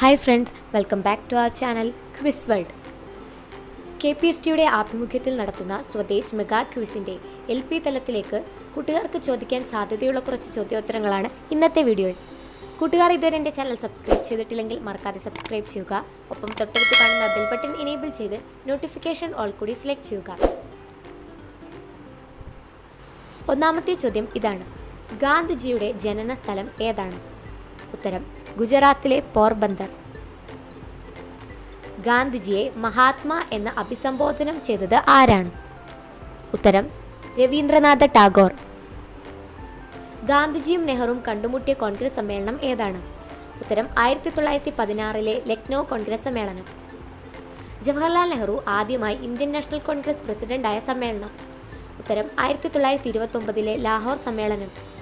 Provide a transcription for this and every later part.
Hi friends welcome back to our channel quiz world K P S ടിയുടെ ആഭിമുഖ്യത്തിൽ നടത്തുന്ന Swadesh mega ക്വിസിന്റെ L P തലത്തിലേക്ക് കൂട്ടുകാർക്ക് ചോദിക്കാൻ സാധ്യതയുള്ള കുറച്ച് ചോദ്യോത്തരങ്ങളാണ് ഇന്നത്തെ വീഡിയോയിൽ. കൂട്ടുകാർ ഇതുവരെ എന്റെ ചാനൽ സബ്സ്ക്രൈബ് ചെയ്തിട്ടില്ലെങ്കിൽ മറക്കാതെ സബ്സ്ക്രൈബ് ചെയ്യുക. ഒപ്പം തൊട്ടടുത്ത് കാണുന്ന ബെൽ ബട്ടൺ എനേബിൾ ചെയ്ത് നോട്ടിഫിക്കേഷൻ ഓൾ കൂടി സെലക്ട് ചെയ്യുക. ഒന്നാമത്തെ ചോദ്യം ഇതാണ്. ഗാന്ധിജിയുടെ ജനന സ്ഥലം ഏതാണ്? ഉത്തരം. ഗുജറാത്തിലെ പോർബന്ദർ. ഗാന്ധിജിയെ മഹാത്മാ എന്ന് അഭിസംബോധനം ചെയ്തത് ആരാണ്? ഉത്തരം രവീന്ദ്രനാഥ ടാഗോർ. ഗാന്ധിജിയും നെഹ്റുവും കണ്ടുമുട്ടിയ കോൺഗ്രസ് സമ്മേളനം ഏതാണ്? ഉത്തരം ആയിരത്തി തൊള്ളായിരത്തി പതിനാറിലെ ലക്നൗ കോൺഗ്രസ് സമ്മേളനം. ജവഹർലാൽ നെഹ്റു ആദ്യമായി ഇന്ത്യൻ നാഷണൽ കോൺഗ്രസ് പ്രസിഡന്റായ സമ്മേളനം. ഉത്തരം ആയിരത്തി തൊള്ളായിരത്തി ഇരുപത്തൊമ്പതിലെ ലാഹോർ സമ്മേളനം.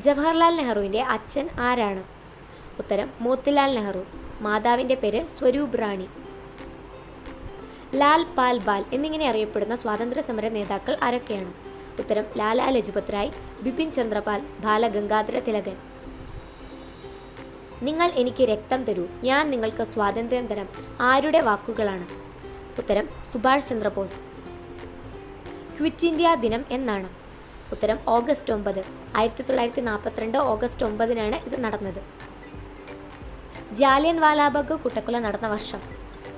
ജവഹർലാൽ നെഹ്റുവിന്റെ അച്ഛൻ ആരാണ്? ഉത്തരം മോത്തിലാൽ നെഹ്റു. മാതാവിന്റെ പേര് സ്വരൂപ് റാണി. ലാൽ പാൽ ബാൽ എന്നിങ്ങനെ അറിയപ്പെടുന്ന സ്വാതന്ത്ര്യ സമര നേതാക്കൾ ആരൊക്കെയാണ്? ഉത്തരം ലാലാ ലജുപത് റായ് ബിപിൻ ചന്ദ്രപാൽ ബാലഗംഗാധര തിലകൻ. നിങ്ങൾ എനിക്ക് രക്തം തരൂ. ഞാൻ നിങ്ങൾക്ക് സ്വാതന്ത്ര്യം തരാം. ആരുടെ വാക്കുകളാണ്? ഉത്തരം സുഭാഷ് ചന്ദ്രബോസ്. ക്വിറ്റ് ഇന്ത്യ ദിനം എന്നാണ്. ഉത്തരം ഓഗസ്റ്റ് ഒമ്പത്. ആയിരത്തി തൊള്ളായിരത്തി നാൽപ്പത്തിരണ്ട് ഓഗസ്റ്റ് ഒമ്പതിനാണ് ഇത് നടന്നത്. ജാലിയൻ വാലാബാഗ് കുട്ടക്കൊല നടന്ന വർഷം.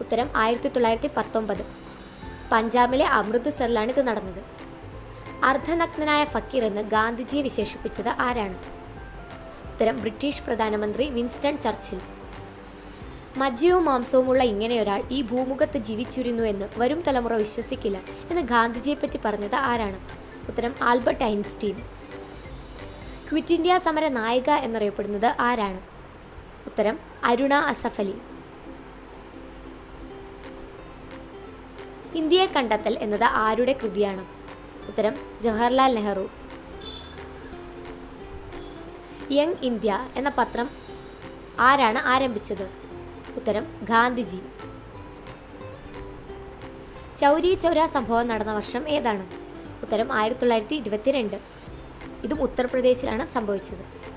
ഉത്തരം ആയിരത്തി തൊള്ളായിരത്തി പത്തൊമ്പത് പഞ്ചാബിലെ അമൃത്സറിലാണ് ഇത് നടന്നത്. അർദ്ധനഗ്നനായ ഫക്കീർ എന്ന് ഗാന്ധിജിയെ വിശേഷിപ്പിച്ചത് ആരാണ്? ഉത്തരം ബ്രിട്ടീഷ് പ്രധാനമന്ത്രി വിൻസ്റ്റൺ ചർച്ചിൽ. മജ്ജയും മാംസവുമുള്ള ഇങ്ങനെയൊരാൾ ഈ ഭൂമുഖത്ത് ജീവിച്ചിരുന്നു എന്ന് വരും തലമുറ വിശ്വസിക്കില്ല എന്ന് ഗാന്ധിജിയെപ്പറ്റി പറഞ്ഞത് ആരാണ്? ഉത്തരം ആൽബർട്ട് ഐൻസ്റ്റീൻ. ക്വിറ്റ് ഇന്ത്യ സമര നായിക എന്നറിയപ്പെടുന്നത് ആരാണ്? ഉത്തരം അരുണ അസഫലി. ഇന്ത്യയെ കണ്ടെത്തൽ എന്നത് ആരുടെ കൃതിയാണ്? ഉത്തരം ജവഹർലാൽ നെഹ്റു. യങ് ഇന്ത്യ എന്ന പത്രം ആരാണ് ആരംഭിച്ചത്? ഉത്തരം ഗാന്ധിജി. ചൗരി ചൗര സംഭവം നടന്ന വർഷം ഏതാണ്? ഉത്തരം ആയിരത്തി തൊള്ളായിരത്തി ഇരുപത്തിരണ്ട് ഇതും ഉത്തർപ്രദേശിലാണ് സംഭവിച്ചത്.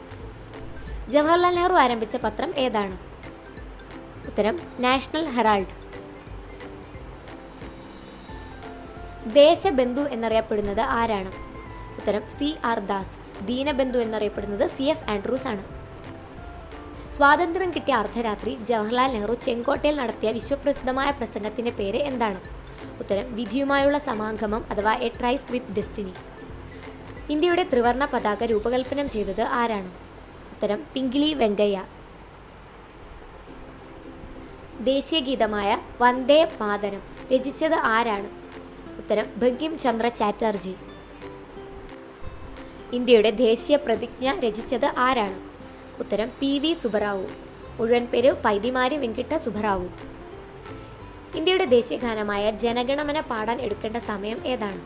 ജവഹർലാൽ നെഹ്റു ആരംഭിച്ച പത്രം ഏതാണ്? ഉത്തരം നാഷണൽ ഹെറാൾഡ്. ദേശബന്ധു എന്നറിയപ്പെടുന്നത് ആരാണ്? ഉത്തരം സി ആർ ദാസ്. ദീനബന്ധു എന്നറിയപ്പെടുന്നത് സി എഫ് ആൻഡ്രൂസ് ആണ്. സ്വാതന്ത്ര്യം കിട്ടിയ അർദ്ധരാത്രി ജവഹർലാൽ നെഹ്റു ചെങ്കോട്ടയിൽ നടത്തിയ വിശ്വപ്രസിദ്ധമായ പ്രസംഗത്തിന്റെ പേര് എന്താണ്? ഉത്തരം വിധിയുമായുള്ള സമാഗമം അഥവാ എ ട്രൈസ് വിത്ത് ഡെസ്റ്റിനി. ഇന്ത്യയുടെ ത്രിവർണ പതാക രൂപകൽപ്പന ചെയ്തത് ആരാണ്? ഉത്തരം പിങ്കിലി വെങ്കയ്യ. ദേശീയ ഗീതമായ വന്ദേ മാതരം രചിച്ചത് ആരാണ്? ഉത്തരം ബങ്കിം ചന്ദ്ര ചാറ്റർജി. ഇന്ത്യയുടെ ദേശീയ പ്രതിജ്ഞ രചിച്ചത് ആരാണ്? ഉത്തരം പി വി സുബറാവു മുഴുവൻ പേര് പൈതിമാരി വെങ്കിട്ട സുബറാവു ഇന്ത്യയുടെ ദേശീയ ഗാനമായ ജനഗണമന പാടാൻ എടുക്കേണ്ട സമയം ഏതാണ്?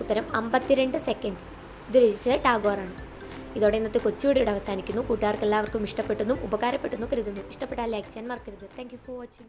ഉത്തരം അമ്പത്തിരണ്ട് സെക്കൻഡ് ഇത് രചിച്ചത് ടാഗോറാണ്. ഇതോടെ ഇന്നത്തെ കൊച്ചുകൂടിയുടെ അവസാനിക്കുന്നു. കൂട്ടുകാർക്ക് എല്ലാവർക്കും ഇഷ്ടപ്പെട്ടെന്നും ഉപകാരപ്പെട്ടെന്നും കരുതുന്നു. ഇഷ്ടപ്പെട്ടാൽ ലൈക്ക് ചെയ്യാൻ മറക്കരുത്. Thank for watching